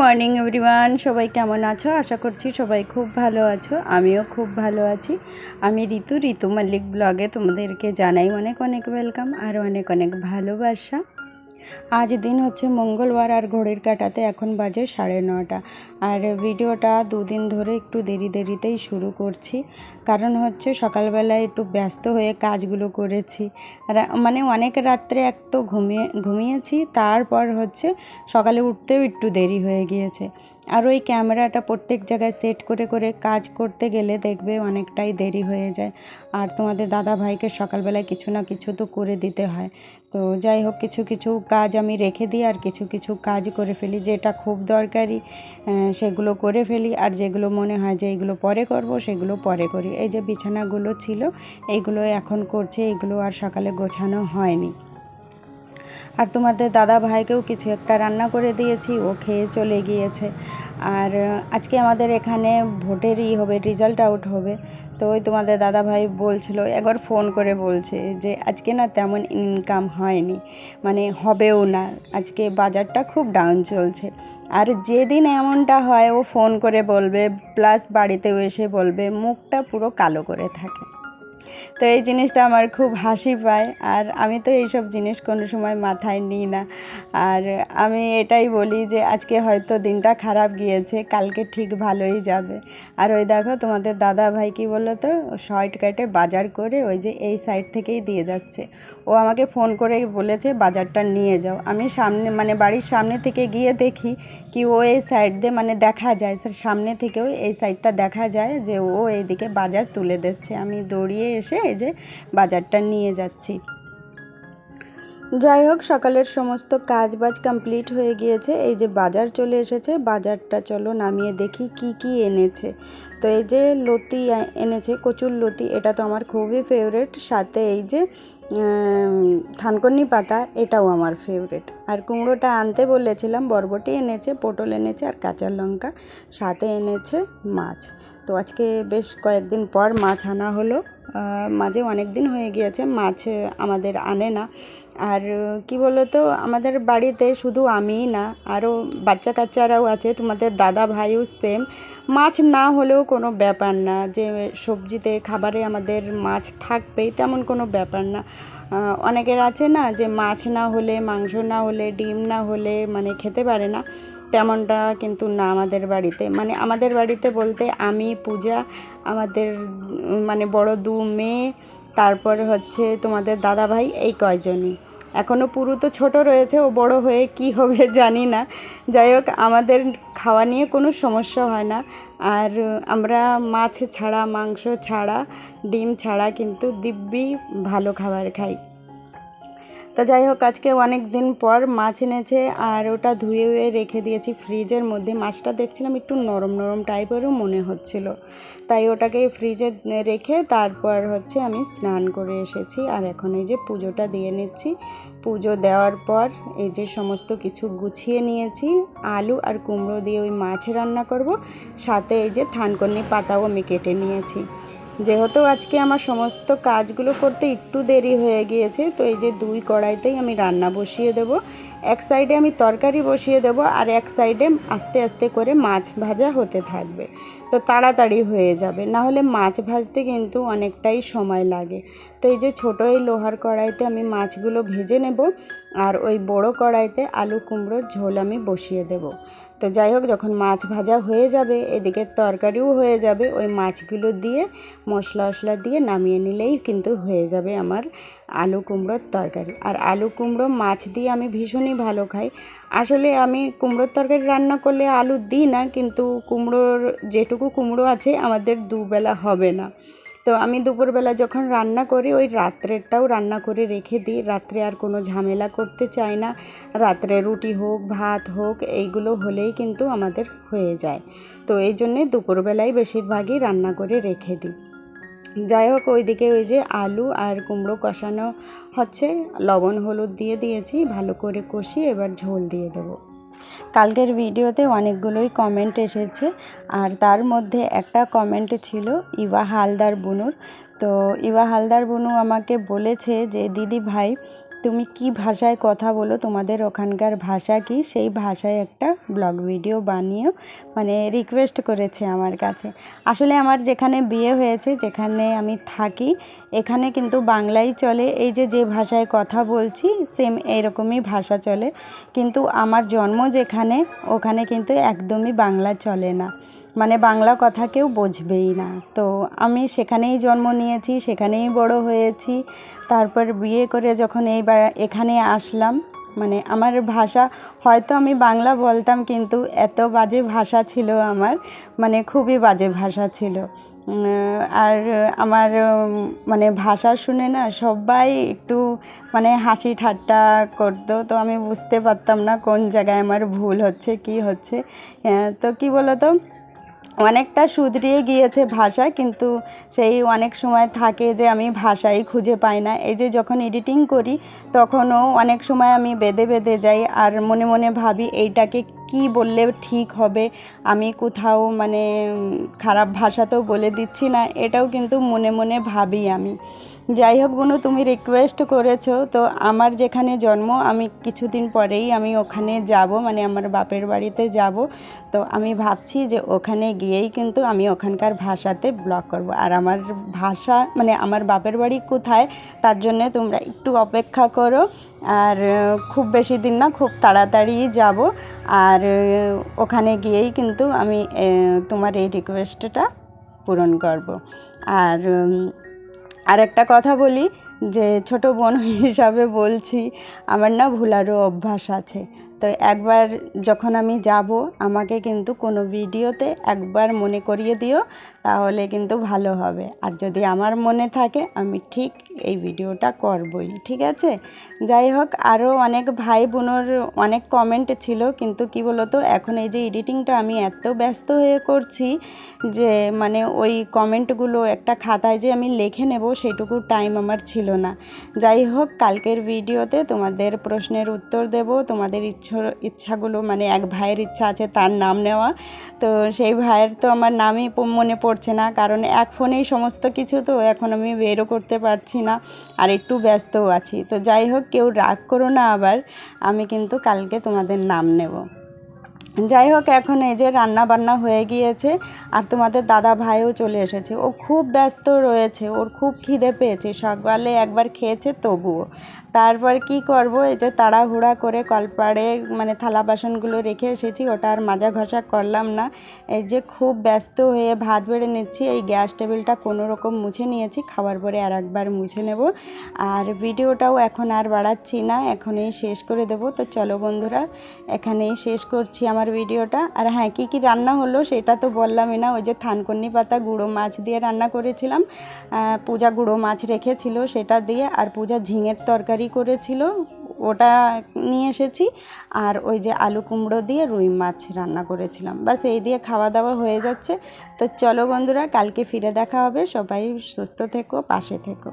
Morning, everyone. সবাই কেমন আছো? আশা করছি সবাই খুব ভালো আছো। আমিও খুব ভালো আছি। আমি ঋতু ঋতু মল্লিক ব্লগে তোমাদেরকে জানাই অনেক অনেক ওয়েলকাম আর অনেক অনেক ভালোবাসা। আজ দিন হচ্ছে মঙ্গলবার আর ঘড়ির কাটাতে এখন বাজে সাড়ে নটা। আর ভিডিওটা দুদিন ধরে একটু দেরি দেরিতেই শুরু করছি। কারণ হচ্ছে সকালবেলায় একটু ব্যস্ত হয়ে কাজগুলো করেছি। মানে অনেক রাত্রে এক তো ঘুমিয়ে, ঘুমিয়েছি, তারপর হচ্ছে সকালে উঠতেও একটু দেরি হয়ে গিয়েছে। আর ওই ক্যামেরাটা প্রত্যেক জায়গায় সেট করে করে কাজ করতে গেলে দেখবে অনেকটাই দেরি হয়ে যায়। আর তোমাদের দাদা ভাইকে সকালবেলায় কিছু না কিছু তো করে দিতে হয়। তো যাই হোক, কিছু কিছু কাজ আমি রেখে দিই আর কিছু কিছু কাজ করে ফেলি। যেটা খুব দরকারি সেগুলো করে ফেলি। আর যেগুলো মনে হয় যে এইগুলো পরে করব, সেগুলো পরে করি। এই যে বিছানাগুলো ছিল এইগুলো এখন করছে এইগুলো আর সকালে গোছানো হয়নি। আর তোমাদের দাদা ভাইকেও কিছু একটা রান্না করে দিয়েছি, ও খেয়ে চলে গিয়েছে। আর আজকে আমাদের এখানে ভোটেরই হবে রেজাল্ট আউট হবে। তো ওই তোমাদের দাদা ভাই বলছিল, একবার ফোন করে বলছে যে, আজকে না তেমন ইনকাম হয়নি। মানে হবেও না, আজকে বাজারটা খুব ডাউন চলছে। আর যেদিন এমনটা হয়, ও ফোন করে বলবে প্লাস বাড়িতেও এসে বলবে, মুখটা পুরো কালো করে থাকে। তো এই জিনিসটা আমার খুব হাসি পায়। আর আমি তো এইসব জিনিস কোনো সময় মাথায় নিই না। আর আমি এটাই বলি যে, আজকে হয়তো দিনটা খারাপ গিয়েছে, কালকে ঠিক ভালোই যাবে। আর ওই দেখো তোমাদের দাদা ভাই কী বলো তো শর্টকাটে বাজার করে ওই যে এই সাইড থেকেই দিয়ে যাচ্ছে। ও আমাকে ফোন করে বলেছে, বাজারটা নিয়ে যাও। আমি সামনে মানে বাড়ির সামনে থেকে গিয়ে দেখি কি ও এই সাইড দিয়ে মানে দেখা যায় সামনে থেকেও এই সাইডটা দেখা যায় যে ও এইদিকে বাজার তুলে দিচ্ছে। আমি দৌড়িয়ে এসে এই যে বাজারটা নিয়ে যাচ্ছি। যাই হোক, সকালের সমস্ত কাজ বাজ কমপ্লিট হয়ে গিয়েছে। এই যে বাজার চলে এসেছে, বাজারটা চলো নামিয়ে দেখি কি কি এনেছে। তো এই যে লতি এনেছে, কচুর লতি, এটা তো আমার খুবই ফেভারেট সাথে এই যে থানকন্নি পাতা, এটাও আমার ফেভারেট আর কুমড়োটা আনতে বলেছিলাম, বরবটি এনেছে, পটল এনেছে আর কাঁচা লঙ্কা। সাথে এনেছে মাছ। তো আজকে বেশ কয়েকদিন পর মাছ আনা হলো। মাঝে অনেক দিন হয়ে গিয়েছে, মাছ আমাদের আনে না। আর কি বলো তো আমাদের বাড়িতে শুধু আমিই না আরও বাচ্চা কাচ্চারাও আছে, তোমাদের দাদা ভাইও সেম মাছ না হলেও কোনো ব্যাপার না, যে সবজিতে, খাবারে আমাদের মাছ থাকবেই, তেমন কোনো ব্যাপার না। অনেকের আছে না, যে মাছ না হলে, মাংস না হলে, ডিম না হলে মানে খেতে পারে না। তেমনটা কিন্তু না আমাদের বাড়িতে। মানে আমাদের বাড়িতে বলতে আমি, পূজা, আমাদের মানে বড় দু মেয়ে, তারপর হচ্ছে তোমাদের দাদা ভাই এই কয়জনই। এখনও পুরু তো ছোট রয়েছে, ও বড় হয়ে কি হবে জানি না। যাই হোক, আমাদের খাওয়া নিয়ে কোনো সমস্যা হয় না। আর আমরা মাছ ছাড়া, মাংস ছাড়া, ডিম ছাড়া কিন্তু দিব্যি ভালো খাবার খাই। তো যাই হোক, আজকে অনেক দিন পর মাছ এনেছে আর ওটা ধুয়ে ধুয়ে রেখে দিয়েছি ফ্রিজের মধ্যে। মাছটা দেখছিলাম একটু নরম নরম টাইপেরও মনে হচ্ছিল। তাই ওটাকে ফ্রিজে রেখে তারপর হচ্ছে আমি স্নান করে এসেছি। আর এখন এই যে পুজোটা দিয়ে নিচ্ছি। পুজো দেওয়ার পর এই যে সমস্ত কিছু গুছিয়ে নিয়েছি। আলু আর কুমড়ো দিয়ে ওই মাছ রান্না করব। সাথে এই যে থানকন্নি পাতাও আমি কেটে নিয়েছি। যেহেতু আজকে আমার সমস্ত কাজগুলো করতে একটু দেরি হয়ে গিয়েছে, তো এই যে দুই কড়াইতেই আমি রান্না বসিয়ে দেব। এক সাইডে আমি তরকারি বসিয়ে দেব আর এক সাইডে আস্তে আস্তে করে মাছ ভাজা হতে থাকবে। তো তাড়াতাড়ি হয়ে যাবে। না হলে মাছ ভাজতে কিন্তু অনেকটাই সময় লাগে। তো এই যে ছোটো এই লোহার কড়াইতে আমি মাছগুলো ভেজে নেব আর ওই বড় কড়াইতে আলু কুমড়োর ঝোল আমি বসিয়ে দেব। তো যাই হোক, যখন মাছ ভাজা হয়ে যাবে, এদিকে তরকারিও হয়ে যাবে, ওই মাছগুলো দিয়ে মশলা টশলা দিয়ে নামিয়ে নিলেই কিন্তু হয়ে যাবে আমার আলু কুমড়োর তরকারি। আর আলু কুমড়ো মাছ দিয়ে আমি ভীষণই ভালো খাই। আসলে আমি কুমড়োর তরকারি রান্না করলে আলু দিই না, কিন্তু কুমড়োর যেটুকু কুমড়ো আছে আমাদের দুবেলা হবে না। তো আমি দুপুরবেলা যখন রান্না করি, ওই রাত্রেরটাও রান্না করে রেখে দিই। রাত্রে আর কোনো ঝামেলা করতে চাই না। রাত্রে রুটি হোক, ভাত হোক, এইগুলো হলেই কিন্তু আমাদের হয়ে যায়। তো এই জন্যে দুপুরবেলায় বেশিরভাগই রান্না করে রেখে দিই। যাই হোক ওইদিকে ওই যে আলু আর কুমড়ো কষানো হচ্ছে। লবণ, হলুদ দিয়ে দিয়েছি, ভালো করে কষিয়ে এবার ঝোল দিয়ে দেবো। কালকের ভিডিওতে অনেকগুলোই কমেন্ট এসেছে, আর তার মধ্যে একটা কমেন্ট ছিল ইবা হালদার বুনুর। তো ইবা হালদার বুনু আমাকে বলেছে যে, দিদি ভাই তুমি কি ভাষায় কথা বলো? তোমাদের ওখানকার ভাষা কি? সেই ভাষায় একটা ব্লগ ভিডিও বানিয়েও মানে রিকোয়েস্ট করেছে আমার কাছে। আসলে আমার যেখানে বিয়ে হয়েছে, যেখানে আমি থাকি, এখানে কিন্তু বাংলাই চলে। এই যে যে ভাষায় কথা বলছি সেম এরকমই ভাষা চলে। কিন্তু আমার জন্ম যেখানে, ওখানে কিন্তু একদমই বাংলা চলে না। মানে বাংলা কথা কেউ বুঝবেই না। তো আমি সেখানেই জন্ম নিয়েছি সেখানেই বড় হয়েছি। তারপর বিয়ে করে যখন এইবার এখানে আসলাম মানে আমার ভাষা হয়তো আমি বাংলা বলতাম কিন্তু এত বাজে ভাষা ছিল আমার মানে খুবই বাজে ভাষা ছিল। আর আমার মানে ভাষা শুনে না সবাই একটু মানে হাসি ঠাট্টা করতো। তো আমি বুঝতে পারতাম না কোন জায়গায় আমার ভুল হচ্ছে কি হচ্ছে। আহ, তো কি বলতো? অনেকটা শুধরিয়ে গিয়েছে ভাষা, কিন্তু সেই অনেক সময় থাকে যে আমি ভাষাই খুঁজে পাই না। এই যে যখন এডিটিং করি, তখনও অনেক সময় আমি বেঁধে বেঁধে যাই আর মনে মনে ভাবি, এইটাকে কি বললে ঠিক হবে? আমি কোথাও মানে খারাপ ভাষাতেও বলে দিচ্ছি না। এটাও কিন্তু মনে মনে ভাবি আমি। যাই হোক বোনু, তুমি রিকোয়েস্ট করেছ, তো আমার যেখানে জন্ম, আমি কিছুদিন পরেই আমি ওখানে যাব মানে আমার বাপের বাড়িতে যাব। তো আমি ভাবছি যে ওখানে গিয়েই কিন্তু আমি ওখানকার ভাষাতে ব্লগ করব। আর আমার ভাষা মানে আমার বাপের বাড়ি কোথায়, তার জন্য তোমরা একটু অপেক্ষা করো। আর খুব বেশি দিন না, খুব তাড়াতাড়ি যাব। আর ওখানে গিয়েই কিন্তু আমি তোমার এই রিকোয়েস্টটা পূরণ করব। আর আর একটা কথা বলি, যে ছোট বোন হিসাবে বলছি, আমার না ভুলারও অভ্যাস আছে। তো একবার যখন আমি যাব, আমাকে কিন্তু কোনো ভিডিওতে একবার মনে করিয়ে দিও, তাহলে কিন্তু ভালো হবে। আর যদি আমার মনে থাকে, আমি ঠিক এই ভিডিওটা করবই, ঠিক আছে? যাই হোক আরও অনেক ভাই বোনের অনেক কমেন্ট ছিল, কিন্তু কি বলতো, এখন এই যে এডিটিংটা আমি এত ব্যস্ত হয়ে করছি যে মানে ওই কমেন্টগুলো একটা খাতায় যে আমি লিখে নেব, সেটুকু টাইম আমার ছিল না। যাই হোক, কালকের ভিডিওতে তোমাদের প্রশ্নের উত্তর দেব, তোমাদের ইচ্ছা, ইচ্ছাগুলো মানে এক ভাইয়ের ইচ্ছা আছে তার নাম নেওয়া, তো সেই ভাইয়ের তো আমার নামই মনে পড়ছে না, কারণ এক ফোনেই সমস্ত কিছু, তো এখন আমি বেরও করতে পারছি না। আর একটু ব্যস্তও আছি। তো যাই হোক, কেউ রাগ করো না আবার, আমি কিন্তু কালকে তোমাদের নাম নেব। যাই হোক এখন এই যে রান্না বান্না হয়ে গিয়েছে আর তোমাদের দাদা ভাইও চলে এসেছে। ও খুব ব্যস্ত রয়েছে, ওর খুব খিদে পেয়েছে, সকালে একবার খেয়েছে তবুও। তারপর কি করব, এই যে তাড়াহুড়া করে কলপাড়ে মানে থালা বাসনগুলো রেখে এসেছি, ওটা আর মাজা ঘষা করলাম না। এই যে খুব ব্যস্ত হয়ে ভাত বেড়ে নিচ্ছি, এই গ্যাস টেবিলটা কোনো রকম মুছে নিয়েছি, খাবার পরে আর একবার মুছে নেব। আর ভিডিওটাও এখন আর বাড়াচ্ছি না, এখনই শেষ করে দেব। তো চলো বন্ধুরা, এখানেই শেষ করছি আমার ভিডিওটা। আর হ্যাঁ কী কী রান্না হলো সেটা তো বললামই না। ওই যে থানকন্নি পাতা গুঁড়ো মাছ দিয়ে রান্না করেছিলাম। পূজা গুঁড়ো মাছ রেখেছিল সেটা দিয়ে আর পূজা ঝিঙের তরকারি করেছিল, ওটা নিয়ে এসেছি। আর ওই যে আলু কুমড়ো দিয়ে রুই মাছ রান্না করেছিলাম। বাস এই দিয়ে খাওয়া দাওয়া হয়ে যাচ্ছে। তো চলো বন্ধুরা, কালকে ফিরে দেখা হবে। সবাই সুস্থ থেকো, পাশে থেকো।